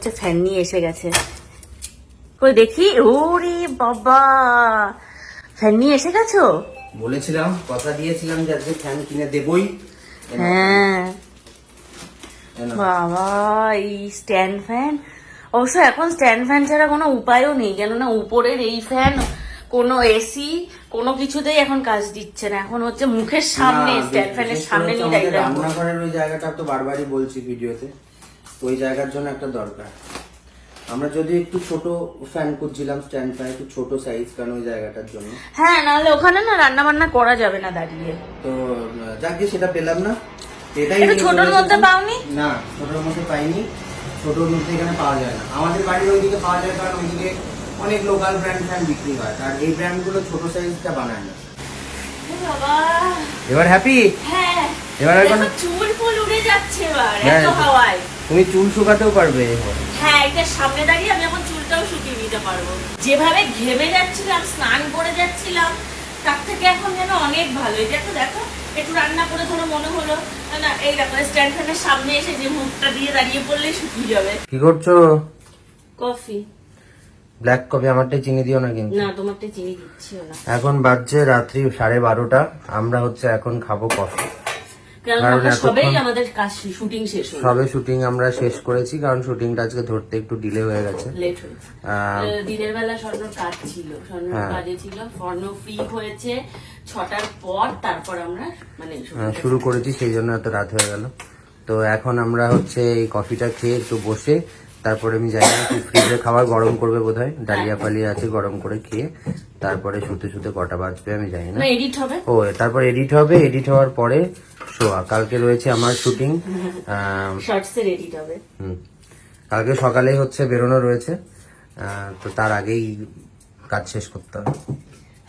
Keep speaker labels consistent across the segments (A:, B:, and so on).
A: হচ্ছে ফ্যান নিয়ে এসে গেছে। কই দেখি? ওরে বাবা! ফ্যান নিয়ে এসে গেছো?
B: বলেছিলাম কথা দিয়েছিলাম যে আজকে ফ্যান কিনে দেবই।
A: হ্যাঁ। বাবা এই স্ট্যান্ড ফ্যান অবশ্য এখন স্ট্যান্ড ফ্যান ছাড়া কোনো উপায়ও নেই কেননা উপরের এই ফ্যান কোনো এসি কোনো কিছুতেই এখন কাজ দিচ্ছে না। এখন হচ্ছে মুখের সামনে স্ট্যান্ড ফ্যানের সামনে নিয়ে
B: রান্নাঘরের ওই জায়গাটা তো বারবারই বলছি ভিডিওতে। ওই জায়গার জন্য একটা দরকার। আমরা যদি একটু ছোট ফ্যান খুঁজছিলাম স্ট্যান্ড ফ্যান একটু ছোট সাইজ কারণ ওই জায়গাটার জন্য।
A: হ্যাঁ নাহলে ওখানে না রান্না বান্না করা যাবে না দাঁড়িয়ে।
B: তো যাকে সেটা পেলাম না এটাই
A: ছোটর মধ্যে। পাওনি?
B: না ছোটর মধ্যে পাইনি ছোটর মধ্যে এখানে পাওয়া যায় না। আমাদের বাড়ির ওইদিকে পাওয়া যায় কারণ ওইদিকে অনেক লোকাল ব্র্যান্ড ফ্যান বিক্রি হয় আর এই ব্র্যান্ডগুলো ছোট সাইজটা বানায় না। এবার হ্যাপি
A: হ্যাঁ।
B: এবার
A: চুল ফুল উড়ে যাচ্ছে এবার
B: হ্যাঁ।
A: এত হাওয়ায়।
B: তুমি চুল শুকাতেও পারবে।
A: হ্যাঁ এটা সামনে দাঁড়িয়ে আমি এখন চুলটাও শুকিয়ে নিতে পারব। যেভাবে ঘেমে যাচ্ছিলাম স্নান করে যাচ্ছিলাম তার থেকে এখন যেন অনেক ভালো। এটা দেখো দেখো একটু রান্না করে ধরো মনে হলো। না এই দেখো স্ট্যান্ড ফ্যানের সামনে এসে যে মুখটা দিয়ে দাঁড়িয়ে পড়লেই শুকিয়ে যাবে।
B: কি করছ?
A: কফি।
B: ব্ল্যাক কফি আমারটাই চিনি দিও না কিন্তু।
A: না তোমারটা চিনি দিচ্ছিও না।
B: এখন বাজছে রাত্রি সাড়ে বারোটা। আমরা হচ্ছে এখন খাব কফি। সবে শুটিং আমরা শেষ করেছি কারণ শুটিংটা আজকে ধরতে একটু ডিলে হয়ে গেছে।
A: লেট হয়েছে
B: আহ,
A: আহ, দিনের বেলা স্বর্ণর কাজ ছিল স্বর্ণর
B: হ্যাঁ।
A: কাজে ছিল। স্বর্ণ ফ্রি হয়েছে ছটার পর তারপর আমরা মানে
B: শুরু করেছি সেই জন্য এত রাত হয়ে গেল। তো এখন আমরা হচ্ছে এই কফিটা খেয়ে একটু বসে তারপরে আমি যাই না ফ্রিজে খাবার গরম করবে বোধহয়। ডালিয়া ফালিয়া আছে গরম করে খেয়ে তারপরে শুতে শুতে কটা বাজবে আমি জানি না।
A: না এডিট হবে।
B: ও তারপর এডিট হবে এডিট হওয়ার পরে শোয়া। কালকে রয়েছে আমার শুটিং
A: শর্টস এডিট হবে
B: কালকে সকালেই হচ্ছে বেরোনো রয়েছে তো তার আগেই কাজ শেষ করতে হবে।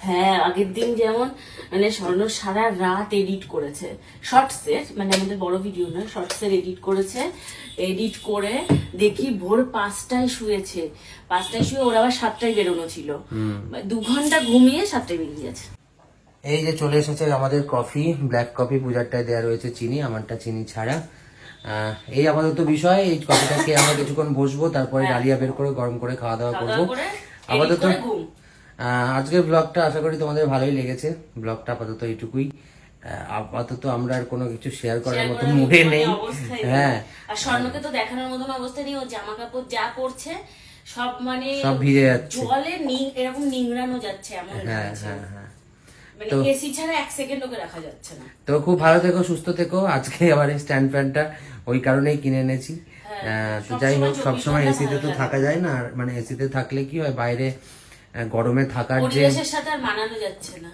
A: হ্যাঁ আগের দিন যেমন মানে স্বর্ণ সারা রাত এডিট করেছে। শর্টস এর মানে আমাদের বড় ভিডিও নয় শর্টস এর এডিট করেছে। এডিট করে দেখি ভোর পাঁচটায় শুয়েছে। পাঁচটায় শুয়ে ওর আবার সাতটায় বেরোনো ছিল। দু ঘণ্টা ঘুমিয়ে সাতটায় বেরিয়ে গেছে।
B: এই যে চলে এসেছে আমাদের কফি ব্ল্যাক কফি পূজারটায় দেওয়া রয়েছে চিনি আমারটা চিনি ছাড়া। এই আপাতত বিষয় এই কফিটা খেয়ে আমরা কিছুক্ষণ বসবো তারপরে ডালিয়া বের করে গরম করে খাওয়া দাওয়া করব। আপাতত
A: করে
B: আজকের ব্লগটা আশা করি তোমাদের ভালোই লেগেছে। ব্লগটা আপাতত এইটুকুই। আপাতত আমরা আর কোনো কিছু শেয়ার করার মতো মুডে নেই। হ্যাঁ।
A: আর স্বর্ণকে তো দেখানোর মতন অবস্থা নেই ও জামা কাপড় যা পরছে সব মানে
B: সব ভিজে যাচ্ছে।
A: জলে এরকম নিংড়ানো যাচ্ছে এমন
B: হ্যাঁ হ্যাঁ হ্যাঁ।
A: মানে এসি ছাড়া এক সেকেন্ড ওকে রাখা যাচ্ছে না।
B: তো খুব ভালো থেকো সুস্থ থেকো। আজকে আমার এই স্ট্যান্ড ফ্যানটা ওই কারণেই কিনে এনেছি। তো যাই হোক সবসময় এসিতে তো থাকা যায় না। আর মানে এসিতে থাকলে কি হয় বাইরে গরমে থাকার যে
A: সাথে আর মানানো যাচ্ছে না।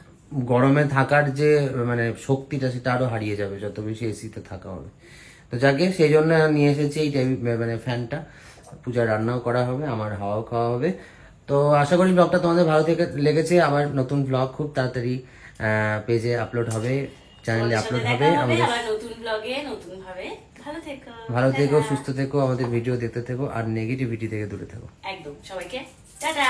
B: গরমে থাকার যে মানে শক্তিটা সেটা আরও হারিয়ে যাবে যত বেশি এসিতে থাকা হবে। তো যাকে সেই জন্য নিয়ে এসেছি এই মানে ফ্যানটা পূজার রান্নাও করা হবে আমার হাওয়াও খাওয়া হবে। তো আশা করি ব্লগটা তোমাদের ভালো থেকে লেগেছে। আবার নতুন ব্লগ খুব তাড়াতাড়ি পেজে আপলোড হবে চ্যানেলে আপলোড হবে। আমাদের
A: নতুন ব্লগে নতুন ভাবে ভালো থেকো
B: ভালো থেকো সুস্থ থেকো আমাদের ভিডিও দেখতে থেকো আর নেগেটিভিটি থেকে দূরে থেকো।
A: একদম সবাইকে টাটা।